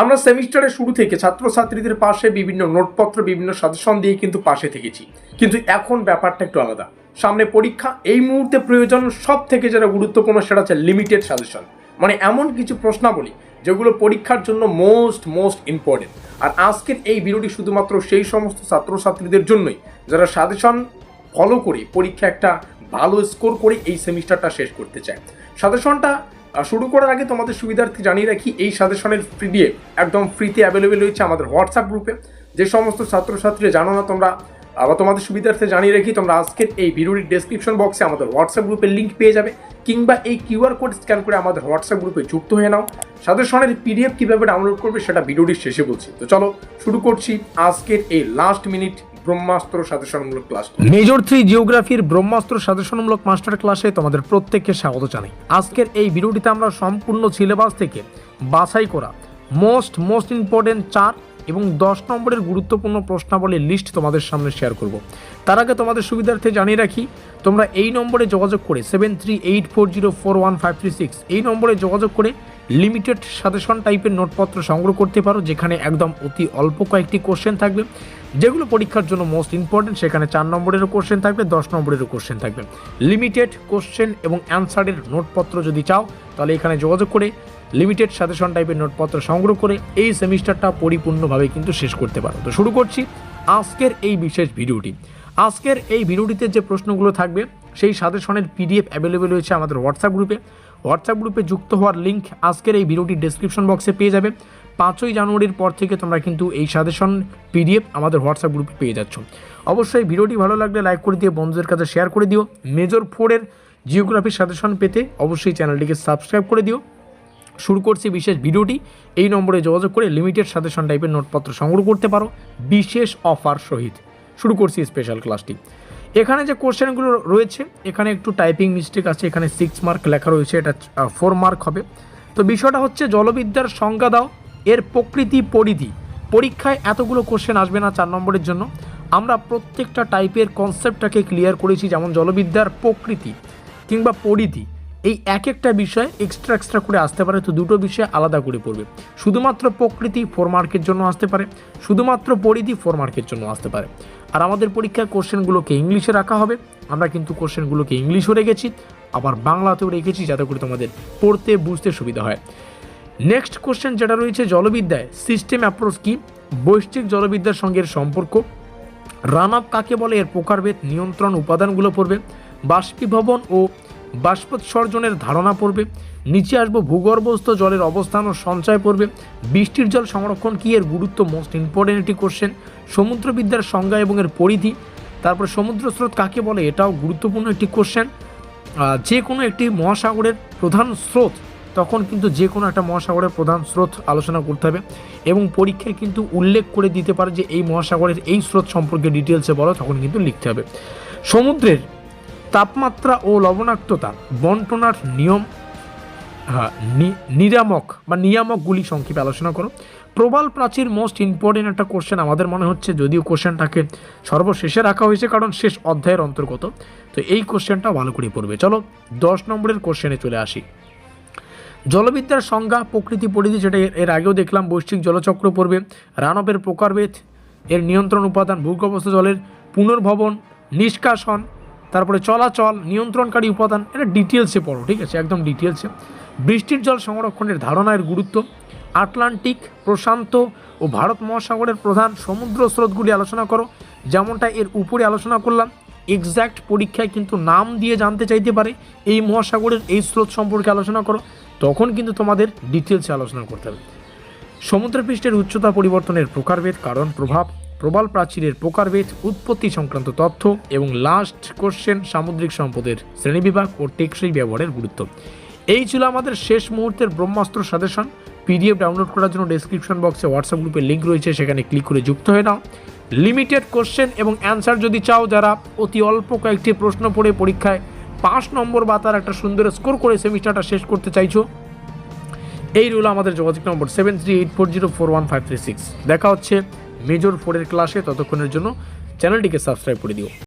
আমরা সেমিস্টারের শুরু থেকে ছাত্রছাত্রীদের পাশে বিভিন্ন নোটপত্র, বিভিন্ন সাজেশন দিয়ে কিন্তু পাশে থেকেছি। কিন্তু এখন ব্যাপারটা একটু আলাদা। সামনে পরীক্ষা, এই মুহূর্তে প্রয়োজন সব থেকে যেটা গুরুত্বপূর্ণ সেটা হচ্ছে লিমিটেড সাজেশন মানে এমন কিছু প্রশ্নাবলী যেগুলো পরীক্ষার জন্য মোস্ট মোস্ট ইম্পর্টেন্ট আর আজকের এই ভিডিওটি শুধুমাত্র সেই সমস্ত ছাত্রছাত্রীদের জন্যই। যারা সাজেশন ফলো করে পরীক্ষা একটা ভালো স্কোর করে এই সেমিস্টারটা শেষ করতে চায়। সাজেশনটা শুরু করার আগে তোমাদের সুবিধার্থে জানিয়ে রাখি, এই সাজেশনের পিডিএফ একদম ফ্রিতে অ্যাভেলেবেল রয়েছে আমাদের হোয়াটসঅ্যাপ গ্রুপে যে সমস্ত ছাত্রছাত্রী জানো না তোমরা আবার তোমাদের সুবিধার্থে জানিয়ে রাখি, তোমরা আজকের এই ভিডিওটির ডেসক্রিপশন বক্সে আমাদের হোয়াটসঅ্যাপ গ্রুপের লিঙ্ক পেয়ে যাবে, কিংবা এই কিউআর কোড স্ক্যান করে আমাদের হোয়াটসঅ্যাপ গ্রুপে যুক্ত হয়ে নাও। সাজেশনের পিডিএফ কীভাবে ডাউনলোড করবে সেটা ভিডিওটির শেষে বলছি। তো চলো শুরু করছি আজকের এই লাস্ট মিনিট ব্রহ্মাস্ত্র সাজেশনমূলক ক্লাস মেজর থ্রি জিওগ্রাফির ব্রহ্মাস্ত্র সাজেশনমূলক মাস্টার ক্লাসে তোমাদের প্রত্যেককে স্বাগত জানাই। আজকের এই ভিডিওটিতে আমরা সম্পূর্ণ সিলেবাস থেকে বাছাই করা মোস্ট মোস্ট ইম্পর্টেন্ট চার এবং দশ নম্বরের গুরুত্বপূর্ণ প্রশ্নাবলীর লিস্ট তোমাদের সামনে শেয়ার করব। তার আগে তোমাদের সুবিধার্থে জানিয়ে রাখি, তোমরা এই নম্বরে যোগাযোগ করে seven three eight four zero four one five three six এই নম্বরে যোগাযোগ করে লিমিটেড সাজেশন টাইপের নোটপত্র সংগ্রহ করতে পারো, যেখানে একদম অতি অল্প কয়েকটি কোশ্চেন থাকবে। যেগুলো পরীক্ষার জন্য মোস্ট ইম্পর্টেন্ট সেখানে চার নম্বরেরও কোশ্চেন থাকবে, দশ নম্বরেরও কোশ্চেন থাকবে। লিমিটেড কোশ্চেন এবং অ্যান্সারের নোটপত্র যদি চাও, তাহলে এখানে যোগাযোগ করে লিমিটেড সাজেশন টাইপের নোটপত্র সংগ্রহ করে এই সেমিস্টারটা পরিপূর্ণভাবে কিন্তু শেষ করতে পারো। তো শুরু করছি আজকের এই বিশেষ ভিডিওটি। আজকের এই ভিডিওটিতে যে প্রশ্নগুলো থাকবে সেই সাজেশনের পিডিএফ অ্যাভেলেবেল রয়েছে আমাদের হোয়াটসঅ্যাপ গ্রুপে হোয়াটসঅ্যাপ গ্রুপে যুক্ত হওয়ার লিঙ্ক আজকের এই ভিডিওটির ডেসক্রিপশন বক্সে পেয়ে যাবে। পাঁচই জানুয়ারির পর থেকে তোমরা কিন্তু এই সাজেশন পিডিএফ আমাদের হোয়াটসঅ্যাপ গ্রুপে পেয়ে যাচ্ছ। অবশ্যই ভিডিওটি ভালো লাগলে লাইক করে দিয়ে বন্ধুদের কাছে শেয়ার করে দিও। মেজর ফোরের জিওগ্রাফির সাজেশন পেতে অবশ্যই চ্যানেলটিকে সাবস্ক্রাইব করে দিও। শুরু করছি বিশেষ ভিডিওটি। এই নম্বরে যোগাযোগ করে লিমিটেড সাজেশন টাইপের নোটপত্র সংগ্রহ করতে পারো। বিশেষ অফার সহিত। শুরু করছি স্পেশাল ক্লাসটি এখানে যে কোশ্চেনগুলো রয়েছে, এখানে একটু টাইপিং মিস্টেক আছে, এখানে সিক্স মার্ক লেখা রয়েছে, এটা ফোর মার্ক হবে। তো বিষয়টা হচ্ছে জলবিদ্যার সংজ্ঞা দাও, এর প্রকৃতি পরিধি। পরীক্ষায় এতগুলো কোশ্চেন আসবে না চার নম্বরের জন্য। আমরা প্রত্যেকটা টাইপের কনসেপ্টটাকে ক্লিয়ার করেছি, যেমন জলবিদ্যার প্রকৃতি কিংবা পরিধি। এই এক একটা বিষয় এক্সট্রা এক্সট্রা করে আসতে পারে, তো দুটো বিষয় আলাদা করে পড়বে। শুধুমাত্র প্রকৃতি ফোর মার্কের জন্য আসতে পারে, শুধুমাত্র পরিধি ফোর মার্কের জন্য আসতে পারে। আর আমাদের পরীক্ষার কোশ্চেনগুলোকে ইংলিশে রাখা হবে, আমরা কিন্তু কোশ্চেনগুলোকে ইংলিশও রেখেছি, আবার বাংলাতেও রেখেছি যাতে করে তোমাদের পড়তে, বুঝতে সুবিধা হয়। নেক্সট কোশ্চেন যেটা রয়েছে জলবিদ্যায় সিস্টেম অ্যাপ্রোচ কি? বৈশ্বিক জলবিদ্যার সঙ্গে সম্পর্ক। রান আপ কাকে বলে? এর প্রকারভেদ, নিয়ন্ত্রণ, উপাদানগুলো পড়বে। বাষ্পীভবন ও বাষ্পোৎসর্জনের ধারণা পড়বে। নিচে আসব ভূগর্ভস্থ জলের অবস্থান ও সঞ্চয় পড়বে। বৃষ্টির জল সংরক্ষণ কী এর গুরুত্ব মোস্ট ইম্পর্টেন্ট একটি কোশ্চেন সমুদ্রবিদ্যার সংজ্ঞা এবং এর পরিধি। তারপরে সমুদ্র স্রোত কাকে বলে এটাও গুরুত্বপূর্ণ একটি কোশ্চেন যে কোনো একটি মহাসাগরের প্রধান স্রোত, তখন কিন্তু যে কোনো একটা মহাসাগরের প্রধান স্রোত আলোচনা করতে হবে। এবং পরীক্ষায় কিন্তু উল্লেখ করে দিতে পারে যে এই মহাসাগরের এই স্রোত সম্পর্কে ডিটেলসে বলো, তখন কিন্তু লিখতে হবে। সমুদ্রের তাপমাত্রা ও লবণাক্ততা বন্টনার নিয়ম নিরামক বা নিয়ামকগুলি সংক্ষেপে আলোচনা করো। প্রবাল প্রাচীর মোস্ট ইম্পর্টেন্ট একটা কোশ্চেন আমাদের মনে হচ্ছে, যদিও কোশ্চেনটাকে সর্বশেষে রাখা হয়েছে কারণ শেষ অধ্যায়ের অন্তর্গত। তো এই কোশ্চেনটা ভালো করে পড়বে। চলো, দশ নম্বরের কোশ্চেনে চলে আসি। জলবিদ্যার সংজ্ঞা, প্রকৃতি পরিধি যেটা এর আগেও দেখলাম, বৈশ্বিক জলচক্র পড়বে, রানবের প্রকারভেদ, এর নিয়ন্ত্রণ উপাদান, ভূগর্ভস্থ জলের পুনর্ভবন, নিষ্কাশন তারপরে চলাচল, নিয়ন্ত্রণকারী উপাদান, এটা ডিটেলসে পড়ো, ঠিক আছে? একদম ডিটেলসে বৃষ্টির জল সংরক্ষণের ধারণা এর গুরুত্ব, আটলান্টিক, প্রশান্ত ও ভারত মহাসাগরের প্রধান সমুদ্র স্রোতগুলি আলোচনা করো। যেমনটা এর উপরে আলোচনা করলাম এক্স্যাক্ট পরীক্ষায় কিন্তু নাম দিয়ে জানতে চাইতে পারে, এই মহাসাগরের এই স্রোত সম্পর্কে আলোচনা করো। তখন কিন্তু তোমাদের ডিটেলসে আলোচনা করতে হবে। সমুদ্রপৃষ্ঠের উচ্চতা পরিবর্তনের প্রকারভেদ, কারণ, প্রভাব প্রবাল প্রাচীরের প্রকারভেদ, উৎপত্তি সংক্রান্ত তথ্য এবং লাস্ট কোশ্চেন সামুদ্রিক সম্পদের শ্রেণীবিভাগ ও টেকসই ব্যবহারের গুরুত্ব। এই ছিল আমাদের শেষ মুহূর্তের ব্রহ্মাস্ত্র সাজেশন। পিডিএফ ডাউনলোড করার জন্য ডেসক্রিপশন বক্সে হোয়াটসঅ্যাপ গ্রুপে লিঙ্ক রয়েছে, সেখানে ক্লিক করে যুক্ত হয়ে নাও। লিমিটেড কোশ্চেন এবং অ্যান্সার যদি চাও যারা, অতি অল্প কয়েকটি প্রশ্ন পড়ে পরীক্ষায় পাঁচ নম্বর বা তার একটা সুন্দর স্কোর করে সেমিস্টারটা শেষ করতে চাইছো, এই রুল আমাদের যোগাযোগ নম্বর seven three eight four zero four one five three six দেখা হচ্ছে মেজর ফোরের ক্লাসে ততক্ষণের জন্য চ্যানেলটিকে সাবস্ক্রাইব করে দিও।